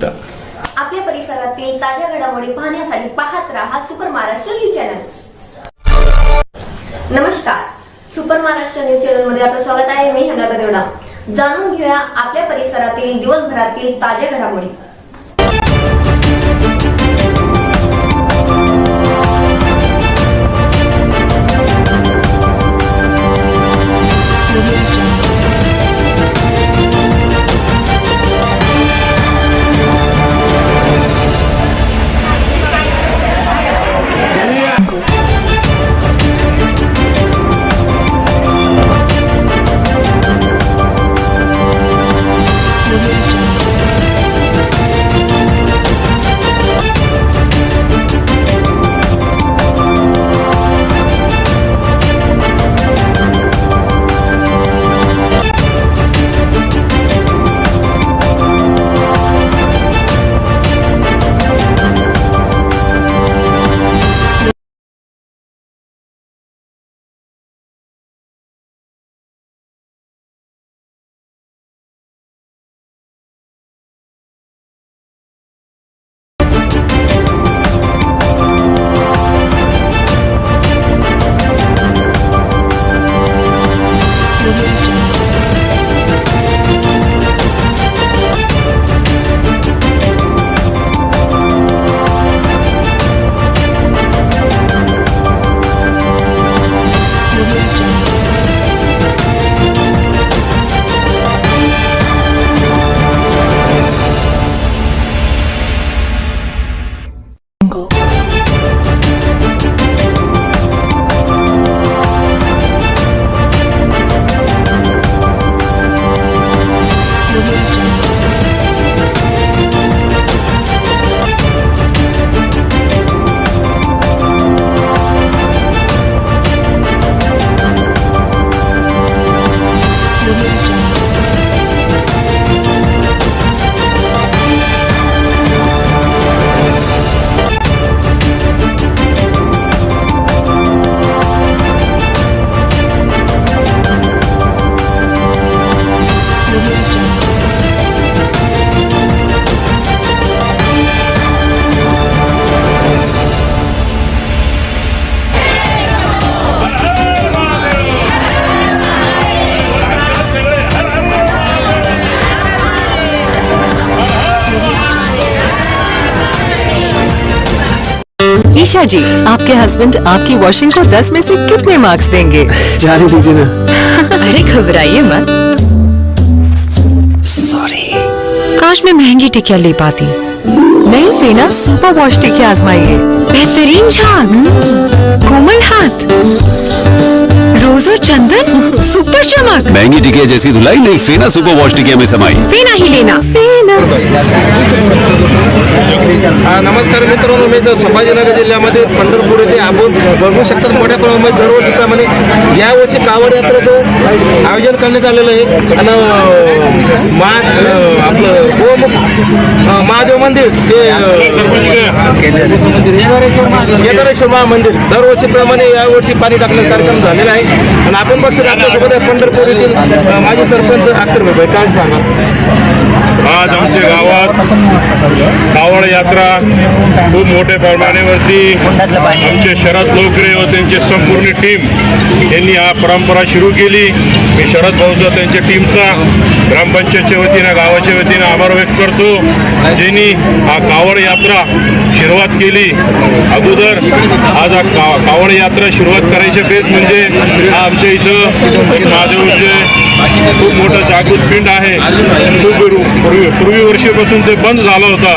सुद्धा आपल्या परिसरातील ताज्या घडामोडी पाहण्यासाठी पाहत राहा सुपर महाराष्ट्र न्यूज चॅनल. नमस्कार. सुपर महाराष्ट्र न्यूज चॅनलमध्ये आपलं स्वागत आहे. मी हनाता देवडा. जाणून घेऊया आपल्या परिसरातील दिवसभरातील ताज्या घडामोडी. ईशा जी आपके हस्बैंड आपकी वॉशिंग को 10 में से कितने मार्क्स देंगे? जाने दीजिए ना। अरे घबराइए मत। सॉरी काश मैं महँगी टिकिया ले पाती। नहीं फेना सुपर वॉश टिकिया आजमाइए बेहतरीन झाग। कोमल हाथ। रोज और चंदन सुपर चमक। महंगी टिकिया जैसी धुलाई नहीं फेना सुपर वॉश टिकिया में समाई। फेना ही लेना। फेना। नमस्कार मित्रांनो मी तर संभाजीनगर जिल्ह्यामध्ये पंढरपूर येथे आपण बघू शकतात मोठ्या प्रमाणामध्ये दरवर्षीप्रमाणे यावर्षी कावड यात्रेचं आयोजन करण्यात आलेलं आहे. आणि मा आपलं गोमुख महादेव मंदिर ते केदारेश्वर महामंदिर दरवर्षीप्रमाणे यावर्षी पाणी टाकण्याचा कार्यक्रम झालेला आहे. आणि आपण पक्ष आपल्यासोबत आहे पंढरपूर येथील माजी सरपंच अख्तर भाई काय सांगा? आज आमच्या गावात कावड यात्रा खूप मोठ्या प्रमाणावरती आमचे शरद लोकरे व त्यांची संपूर्ण टीम यांनी हा परंपरा सुरू केली. मी शरद भाऊचा त्यांच्या टीमचा ग्रामपंचायतच्या वतीनं गावाच्या वतीनं आभार व्यक्त करतो. ज्यांनी हा कावड यात्रा सुरुवात केली अगोदर आज हा का कावड यात्रा सुरुवात करायचे बेस म्हणजे हा आमच्या इथं महादेवचे खूप मोठं जागृत पिंड आहे. खूप पूर्वी पूर्वी वर्षीपासून ते बंद झालं होता.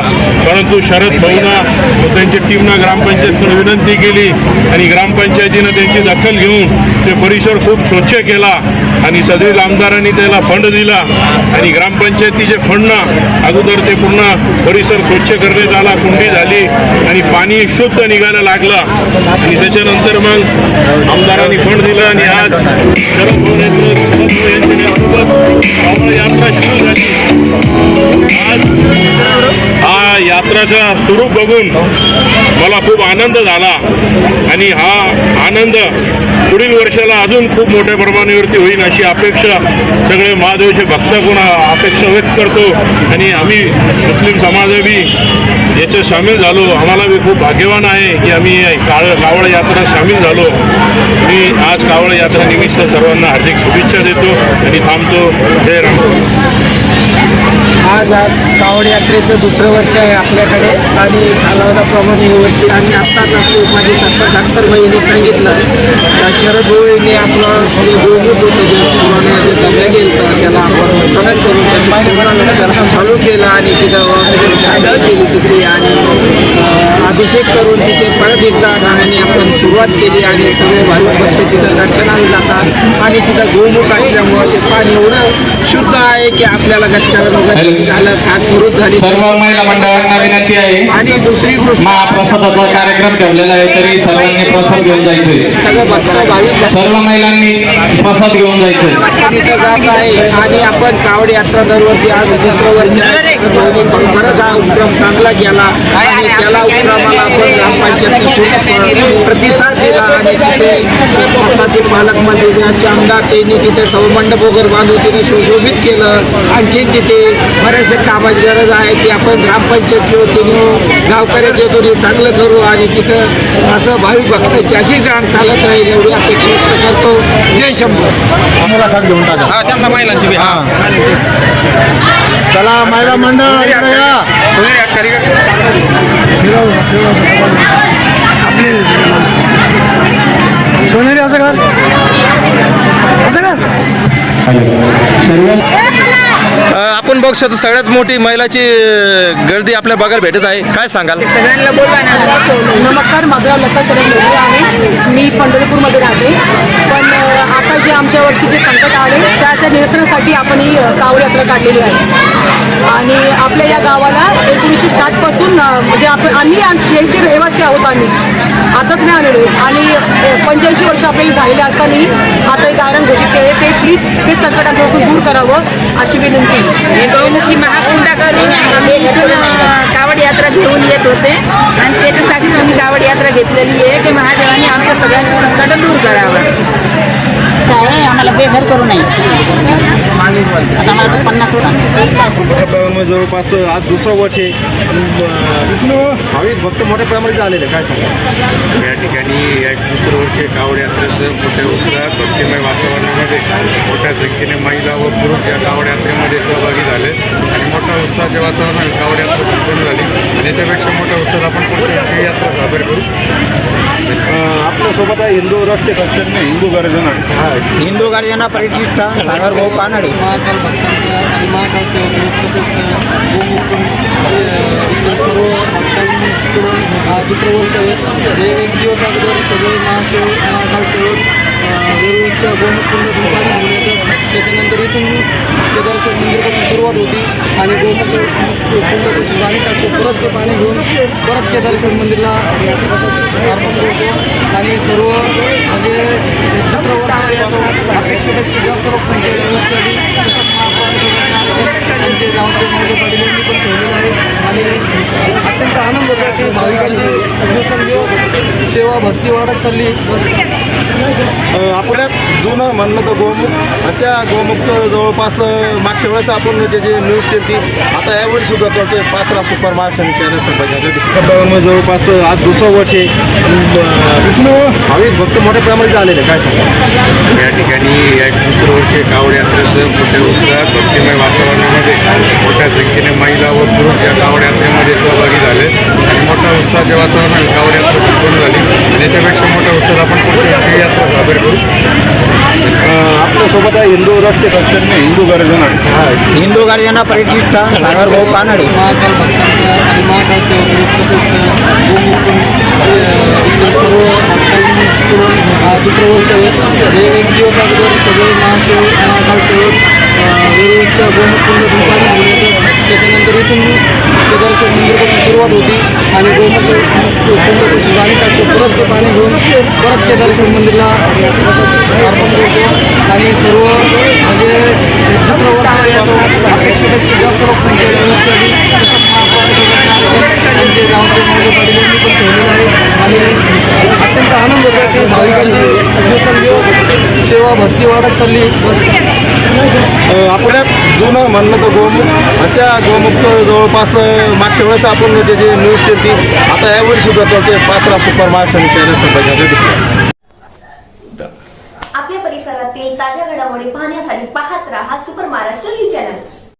परंतु शरद भाऊना त्यांच्या टीमनं ग्रामपंचायतकडे विनंती केली आणि ग्रामपंचायतीनं त्यांची दखल घेऊन ते परिसर खूप स्वच्छ केला. आणि सदरील आमदारांनी त्याला फंड दिला आणि ग्रामपंचायतीचे फंडनं अगोदर ते पूर्ण परिसर स्वच्छ करण्यात आला कुंडी झाली आणि पाणी शुद्ध निघायला लागलं. आणि त्याच्यानंतर मग आमदारांनी फंड दिलं आणि आज शरद यात्रा सुरू झाली. आज हा यात्राचा स्वरूप बघून मला खूप आनंद झाला. आणि हा आनंद पुढील वर्षाला अजून खूप मोठ्या प्रमाणावरती होईल अशी अपेक्षा सगळे महादेवचे भक्त कोणा अपेक्षा व्यक्त करतो आणि आम्ही मुस्लिम समाज बी याच्यात सामील झालो. आम्हाला बी खूप भाग्यवान आहे की आम्ही काळ कावड यात्रा सामील झालो. मी आज कावड यात्रा निमित्त सर्वांना हार्दिक शुभेच्छा देतो आणि थांबतो. जय राम. आज कावड यात्रेचं दुसरं वर्ष आहे आपल्याकडे. आणि सालावदाप्रमाणे हे वर्षी आणि आत्ताच असं माझी सरपंच अख्तर यांनी सांगितलं का शरद भाऊंनी आपलं जे गोमूत होतं जे पुराणे जे गेलं त्याला आपण कनेक्ट करून त्याला चालू केलं आणि तिथं केली तिथे आणि अभिषेक करून तिथे परत एकदा गाण्याने आपण सुरुवात केली आणि सगळे भाविक भक्त तिथं दर्शनाला जातात. आणि तिथं गोमुख असल्यामुळं ते पाणी एवढं शुद्ध आहे की आपल्याला गचकाला वगैरे झालं खाजखुरूच झाली. सर्व महिला मंडळांना विनंती आहे. आणि दुसरी गोष्ट महाप्रसादाचा कार्यक्रम ठेवलेला आहे तरी सर्वांनी प्रसाद घेऊन जायचंय. सगळं भक्त भाविक सर्व महिलांनी प्रसाद घेऊन तिथं जात आहे आणि आपण कावड यात्रा दरवर्षी आज दुसरं वर्ष बराच हा उपक्रम चांगला गेला आणि त्याला उपक्रमाला आपण प्रतिसाद दिला आणि तिथे स्वतःचे पालकमंत्री आमदार त्यांनी तिथे सौमंडप वगैरे बांधून तिने सुशोभित केलं. आणखी तिथे बऱ्याचशा कामाची गरज आहे की आपण ग्रामपंचायतची वतीने गावकऱ्याच्या वतीने चांगलं करू आणि तिथं असं भाविक भक्तांची अशी जाण चालत राहील एवढी अपेक्षा व्यक्त करतो. जय शंभू. मुलाखत घेऊन टाका. हा त्यांना महिलांची. हा. चला महिला मंडळ या. सोनेरी असं कर असं कर अ, आपण बघू शकतो सगळ्यात मोठी महिलाची गर्दी आपल्या बघायला भेटत आहे. काय सांगाल? नमस्कार माझं नाव लता शरद मोरे आहे. मी पंढरपूरमध्ये राहते. पण आता जे आमच्यावरती जे संकट आले त्याच्या निरसनासाठी आपण ही कावड यात्रा काढलेली आहे. आणि आपल्या या गावाला एकोणीसशे साठपासून म्हणजे आपण आम्ही यांचे रहिवासी आहोत आम्ही. आताच नाही आलेलो. आणि पंच्याऐंशी वर्ष आपल्याला झालेले असतानाही आता एक आयरन घोषित केले ते प्लीज ते संकट आमच्यापासून दूर करावं अशी विनंती. गौमुखी महाकुंडाकडून आम्ही इथून कावड यात्रा घेऊन येत होते. आणि त्याच्यासाठीच आम्ही कावड यात्रा घेतलेली आहे की महादेवाने आमच्या सगळ्यांचं संकट दूर करावं. काय आम्हाला बेघर करू नये. आता पन्नास जवळपास आज दुसरं वर्ष आहे. विष्णू भाविक भक्त मोठ्या प्रमाणात आलेले काय सांगा या ठिकाणी एक दुसरं वर्ष कावड यात्रेचं मोठ्या उत्साहात भक्तिमय वातावरणामध्ये. मोठ्या संख्येने महिला व पुरुष या कावड यात्रेमध्ये सहभागी झाले. आणि मोठ्या उत्साहाच्या वातावरणात कावड यात्रा संपन्न झाली. आणि याच्यापेक्षा मोठ्या उत्साहात आपण पुढच्या वर्षी ही यात्रा सादर करू. आपल्यासोबत आहे हिंदू रक्षक हिंदू गर्जना हिंदू गार्जना प्रतिष्ठान सागर भाऊ कानडे महाकाल भक्तांचं आणि महाकाल सेवक तसेच सर्व भक्तांकडून हा दुसरं वर्ष आहे. हे एक दिवस अगोदर सगळे महासेवक महाकाल सेवक वेरूळच्या गोमुखून इथून केदारेश्वर मंदिरपासून सुरुवात होती आणि गोमुख पाणी टाकतो. परत ते पाणी घेऊन परत केदारेश्वर मंदिरला अर्पण करतो. आणि सर्व म्हणजे सतरा वर्ष अपेक्षेपेक्षा जास्त लोकसंख्या आमचे गावचे पाटील यांनी पण ठेवलेलं आहे आणि अत्यंत आनंद होतो की भाविकांची दिवसेंदिवस सेवा भरती वाढत चालली आपल्यात जुनं म्हणलं तर गोमुख आणि त्या गोमुखचं जवळपास मागच्या वेळेस आपण त्याची न्यूज केली आता यावेळी सुद्धा करतोय पाचरा सुपर महाराष्ट्र चॅनल संभाजी जवळपास आज दुसरं वर्ष आहे. विष्णू? भाविक भक्त मोठ्या प्रमाणात आलेले काय सांगा या ठिकाणी एक दुसरं वर्ष कावड यात्रेचं मोठ्या उत्साहात भक्तिमय वातावरणामध्ये मोठ्या संख्येने महिला व पुरुष या कावड यात्रेमध्ये सहभागी झाले. आणि मोठ्या उत्साहाच्या वातावरणात कावड यात्रा संपन्न झाली. आणि याच्यापेक्षा मोठ्या उत्साहात आपण ही यात्रा सादर करू. आपल्यासोबत आहे हिंदू रक्षक हिंदू गर्जना. हिंदू गार्जना प्रतिष्ठान सागर भाऊ कानडे महाकाल भक्तांचं आणि महाकाल सेवक तसेच हा दुसरं आहे हे एक दिवस अगोदर सगळे महासेवक महाकाल सेवक घेऊन येतात त्याच्यानंतर इथून केदारेश्वर मंदिरपासून सुरुवात होती आणि गोमुख पाणी टाकतो परत ते पाणी घेऊन परत केदारेश्वर मंदिरला अर्पण करतो आणि सर्व म्हणजे सतरा जास्त लोकसंख्या गावचे माझे पाटील यांनी पण आणि अत्यंत आनंद होतो की भाविकांची दिवसेंदिवस सेवा भरती वाढत चालली आपल्यात जुनं म्हणलं तर गोमुख त्या गोमुखचं जवळपास मागच्या वेळेस आपण जे जे न्यूज केली आता यावर्षी सुद्धा करतोय पात्रा सुपर महाराष्ट्र आपल्या परिसरातील ताज्या घडामोडी पाहण्यासाठी पाहत राहा सुपर महाराष्ट्र न्यूज चॅनल.